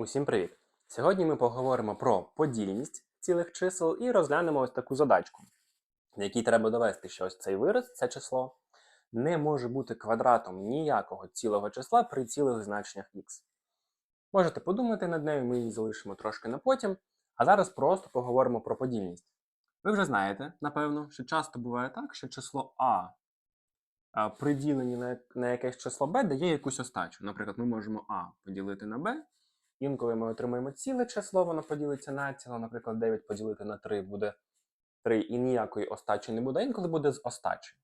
Усім привіт! Сьогодні ми поговоримо про подільність цілих чисел і розглянемо ось таку задачку, в якій треба довести, що ось цей вираз, це число, не може бути квадратом ніякого цілого числа при цілих значеннях х. Можете подумати над нею, ми її залишимо трошки на потім, а зараз просто поговоримо про подільність. Ви вже знаєте, напевно, що часто буває так, що число А а, при діленні на, якесь число b дає якусь остачу. Наприклад, ми можемо А поділити на b, Інколи ми отримаємо ціле число, воно поділиться на ціло. Наприклад, 9 поділити на 3 буде 3 і ніякої остачі не буде, інколи буде з остачі.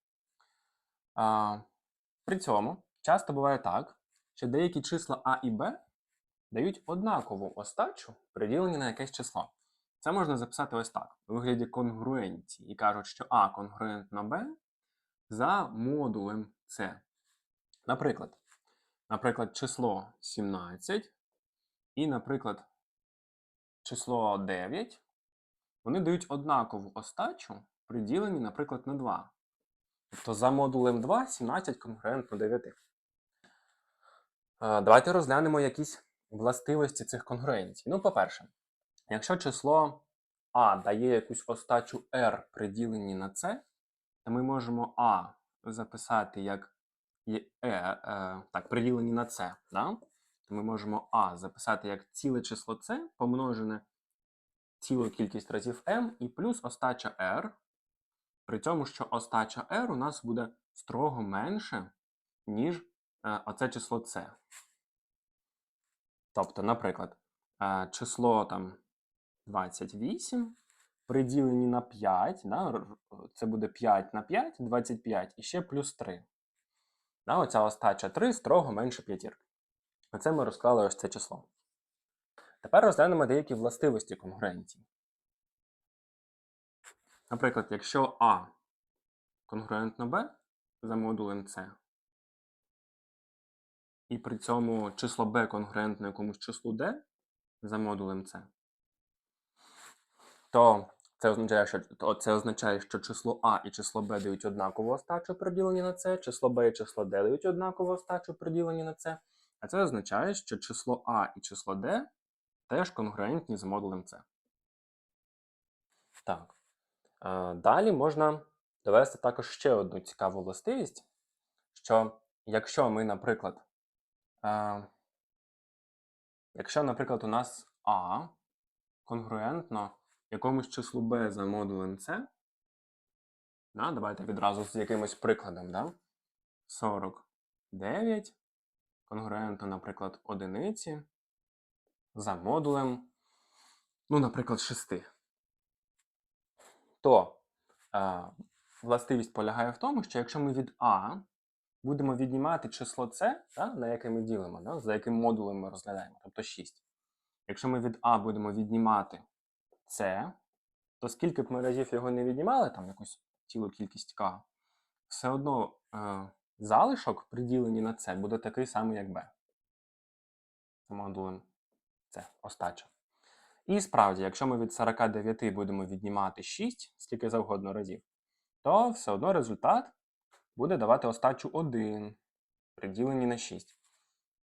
При цьому часто буває так, що деякі числа А і Б дають однакову остачу при діленні на якесь число. Це можна записати ось так: у вигляді конгруенції. І кажуть, що А конгруентно Б за модулем С. Наприклад, наприклад, число 17 і, наприклад, число 9, вони дають однакову остачу при діленні, наприклад, на 2. Тобто за модулем 2 17 конгруентно 9. Е, Давайте розглянемо якісь властивості цих конгруенцій. Ну, по-перше, якщо число А дає якусь остачу R при діленні на С, то ми можемо А записати як е, е, так, при на С. Да? То ми можемо А записати як ціле число С помножене цілу кількість разів m і плюс остача r. При цьому, що остача r у нас буде строго менше, ніж е, оце число С. Тобто, наприклад, е, число там 28 при діленні на 5, да, це буде 5 на 5, 25 і ще плюс 3. Да, оця остача 3 строго менше п'ятірки. Оце ми розклали ось це число. Тепер розглянемо деякі властивості конгруенції. Наприклад, якщо А конгруентно Б за модулем С, і при цьому число Б конгруентно якомусь числу D за модулем С, то це означає, що, то це означає, що число А і число Б дають однакову остачу при діленні на С, число Б і число D дають однакову остачу при діленні на С, а це означає, що число А і число D теж конгруентні з модулем С. Так. Далі можна довести також ще одну цікаву властивість, що якщо ми, наприклад, якщо, наприклад, у нас А конгруентно якомусь числу b за модулем С, да, давайте відразу з якимось прикладом, да? 49 конгруентно, наприклад, одиниці за модулем, ну, наприклад, 6. То е, властивість полягає в тому, що якщо ми від А будемо віднімати число С, да, на яке ми ділимо, да, за яким модулем ми розглядаємо, тобто 6. Якщо ми від А будемо віднімати С, то скільки б ми разів його не віднімали, там якусь цілу кількість К, все одно е, залишок при діленні на С буде такий самий, як Б. Модулем С, остача. І справді, якщо ми від 49 будемо віднімати 6, скільки завгодно разів, то все одно результат буде давати остачу 1 при діленні на 6.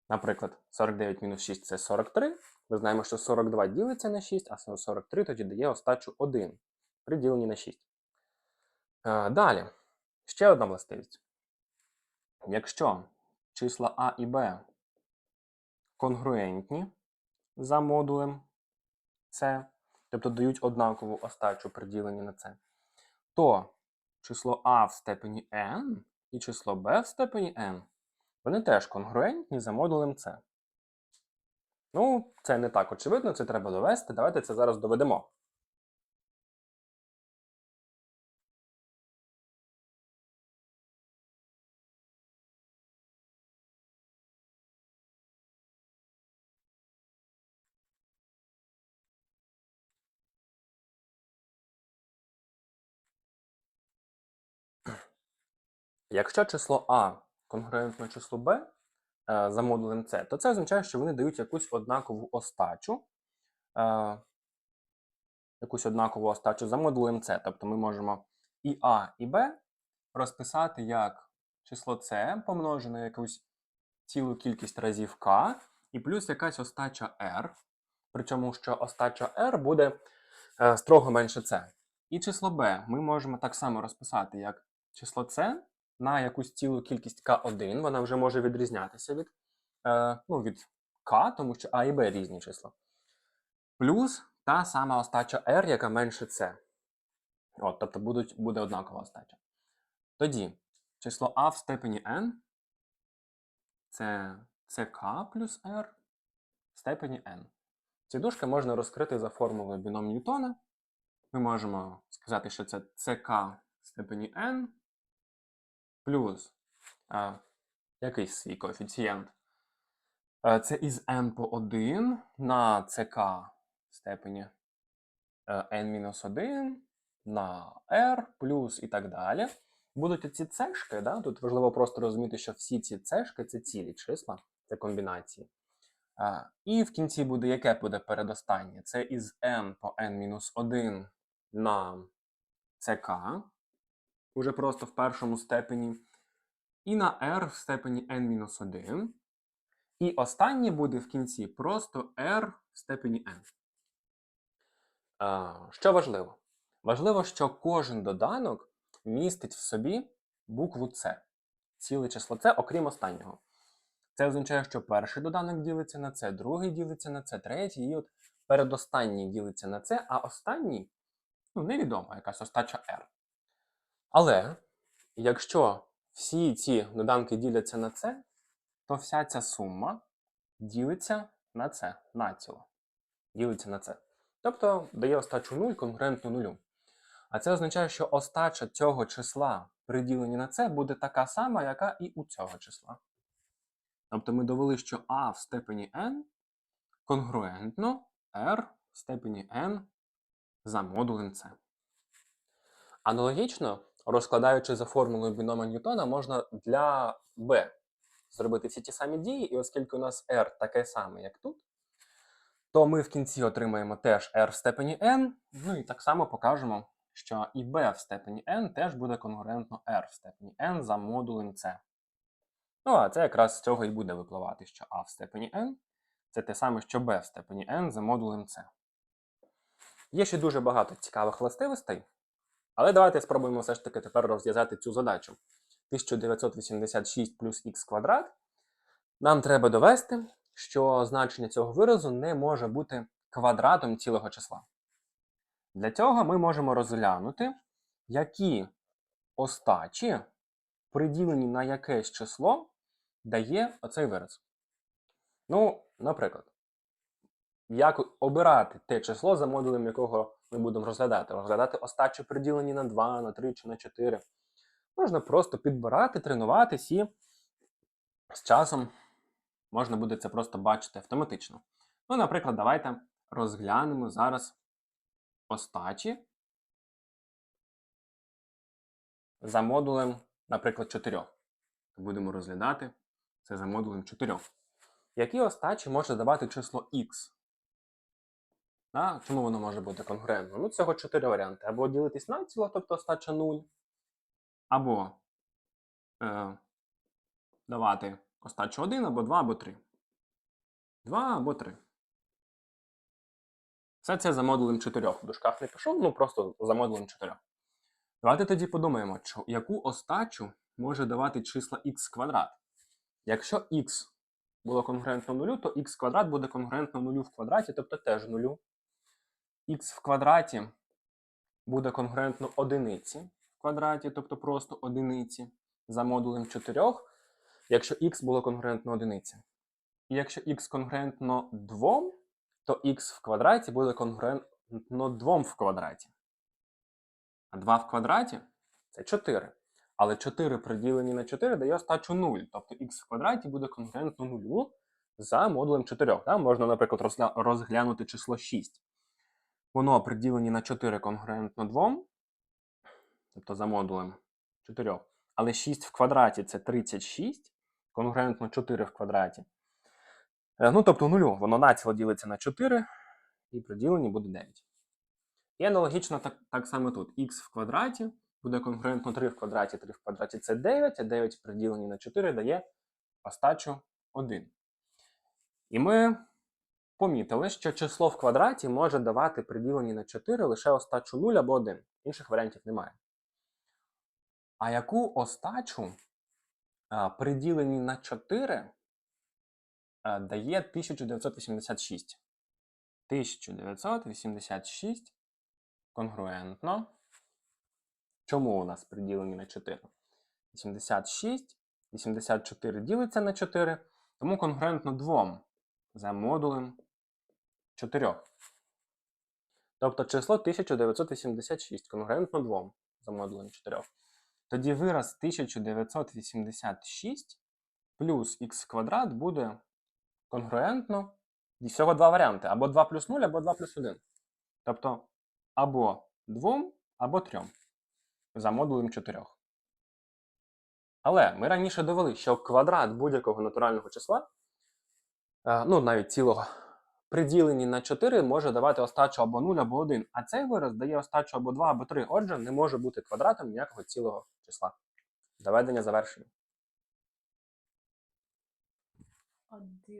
Наприклад, 49 мінус 6 це 43. Ми знаємо, що 42 ділиться на 6, а 43 тоді дає остачу 1 при діленні на 6. Е, Далі, ще одна властивість. Якщо числа А і Б конгруентні за модулем С, тобто дають однакову остачу при діленні на С, то число А в степені n і число b в степені n, вони теж конгруентні за модулем С. Ну, це не так очевидно, це треба довести. Давайте це зараз доведемо. Якщо число А конгруентно числу b е, за модулем С, то це означає, що вони дають якусь однакову остачу. Е, якусь однакову остачу за модулем С. Тобто ми можемо і А, і Б розписати як число С помножене на якусь цілу кількість разів К, і плюс якась остача r, причому що остача r буде е, строго менше c. І число b ми можемо так само розписати, як число c на якусь цілу кількість k1, вона вже може відрізнятися від, е, ну, від k, тому що a і b різні числа. Плюс та сама остача r, яка менше c. От, тобто будуть, буде однакова остача. Тоді число a в степені n це ck плюс r в степені n. Ці дужки можна розкрити за формулою біном Ньютона. Ми можемо сказати, що це ck в степені n плюс а, якийсь свій коефіцієнт. Е, Це із n по 1 на ck степені е, n-1 на r плюс і так далі. Будуть ці цешки, да? тут важливо просто розуміти, що всі ці цешки це цілі числа, це комбінації. А, і в кінці буде яке буде передостаннє? Це із n по n-1 на ck, уже просто в першому степені, і на r в степені n-1. І останнє буде в кінці просто r в степені n. Що важливо? Важливо, що кожен доданок містить в собі букву С. Ціле число С, окрім останнього. Це означає, що перший доданок ділиться на С, другий ділиться на С, третій, і от передостанній ділиться на С, а останній ну, невідомо, якась остача R. Але якщо всі ці доданки діляться на С, то вся ця сума ділиться на С, націло. Ділиться на С. Тобто дає остачу 0 конкурентну нулю. А це означає, що остача цього числа при діленні на це буде така сама, яка і у цього числа. Тобто ми довели, що а в степені n конгруентно r в степені n за модулем c. Аналогічно, розкладаючи за формулою бінома Ньютона, можна для b зробити всі ті самі дії, і оскільки у нас r таке саме, як тут, то ми в кінці отримаємо теж r в степені n, ну і так само покажемо що і b в степені n теж буде конгруентно r в степені n за модулем c. Ну, а це якраз з цього і буде випливати, що a в степені n це те саме, що b в степені n за модулем c. Є ще дуже багато цікавих властивостей, але давайте спробуємо все ж таки тепер розв'язати цю задачу. 1986 плюс х квадрат. Нам треба довести, що значення цього виразу не може бути квадратом цілого числа. Для цього ми можемо розглянути, які остачі, приділені на якесь число, дає оцей вираз. Ну, наприклад, як обирати те число, за модулем якого ми будемо розглядати. Розглядати остачі приділені на 2, на 3 чи на 4. Можна просто підбирати, тренуватись і з часом можна буде це просто бачити автоматично. Ну, наприклад, давайте розглянемо зараз остачі за модулем, наприклад, 4. Будемо розглядати це за модулем 4. Які остачі може давати число х? А, чому воно може бути конкурентно? Ну, цього 4 варіанти. Або ділитись на ціло, тобто остача 0, або е, давати остачу 1, або 2, або 3. 2 або 3. Все це за модулем 4. В дужках не пишу, ну просто за модулем 4. Давайте тоді подумаємо, яку остачу може давати числа х квадрат. Якщо х було конгруентно нулю, то х квадрат буде конгруентно нулю в квадраті, тобто теж нулю. Х в квадраті буде конгруентно одиниці в квадраті, тобто просто одиниці за модулем 4, якщо х було конгруентно одиниці. І якщо х конгруентно 2, то х в квадраті буде конгруентно 2 в квадраті. А 2 в квадраті це 4. Але 4 приділені на 4 дає остачу 0. Тобто х в квадраті буде конгруентно 0 за модулем 4. Там можна, наприклад, розглянути число 6. Воно приділені на 4 конгруентно 2, тобто за модулем 4. Але 6 в квадраті це 36, конгруентно 4 в квадраті. Е, ну, тобто нулю, воно націло ділиться на 4, і при діленні буде 9. І аналогічно так так само тут. х в квадраті буде конгруентно 3 в квадраті, 3 в квадраті це 9, а 9 при діленні на 4 дає остачу 1. І ми помітили, що число в квадраті може давати при діленні на 4 лише остачу 0 або 1. Інших варіантів немає. А яку остачу а, при діленні на 4 а, дає 1986? 1986 конгруентно. Чому у нас при діленні на 4? 86, 84 ділиться на 4, тому конгруентно 2 за модулем 4. Тобто число 1986 конгруентно 2 за модулем 4. Тоді вираз 1986 плюс х квадрат буде конгруентно. Всього два варіанти: або 2 плюс 0, або 2 плюс 1. Тобто або 2, або 3 за модулем 4. Але ми раніше довели, що квадрат будь-якого натурального числа, е, ну навіть цілого, при діленні на 4 може давати остачу або 0, або 1. А цей вираз дає остачу або 2, або 3. Отже, не може бути квадратом ніякого цілого числа. Доведення завершено.